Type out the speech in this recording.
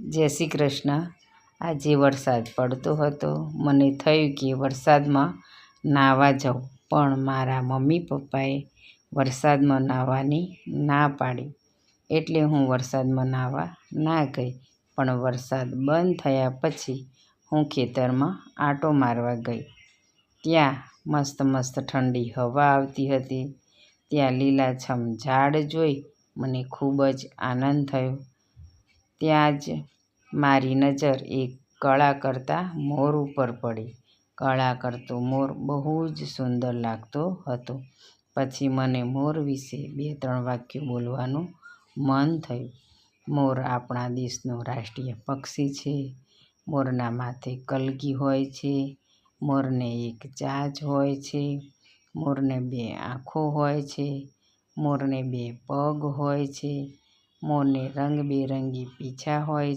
જય શ્રી કૃષ્ણ. આજે વરસાદ પડતો હતો. મને થયું કે વરસાદમાં નાહવા જાઉં. પણ મારા મમ્મી પપ્પાએ વરસાદમાં નાહવાની ના પાડી. એટલે હું વરસાદમાં નાહવા ના ગઈ. પણ વરસાદ બંધ થયા પછી હું ખેતરમાં આંટો મારવા ગઈ. ત્યાં મસ્ત મસ્ત ઠંડી હવા આવતી હતી. ત્યાં લીલાછમ ઝાડ જોઈ મને ખૂબ જ આનંદ થયો. ત્યાં જ મારી નજર એક કળા કરતા મોર ઉપર પડી. કળા કરતો મોર બહુ જ સુંદર લાગતો હતો. પછી મને મોર વિશે બે ત્રણ વાક્યો બોલવાનું મન થયું. મોર આપણા દેશનો રાષ્ટ્રીય પક્ષી છે. મોરના માથે કલગી હોય છે. મોરને એક ચાંચ હોય છે. મોરને બે આંખો હોય છે. મોરને બે પગ હોય છે. મોરને રંગબેરંગી પીંછા હોય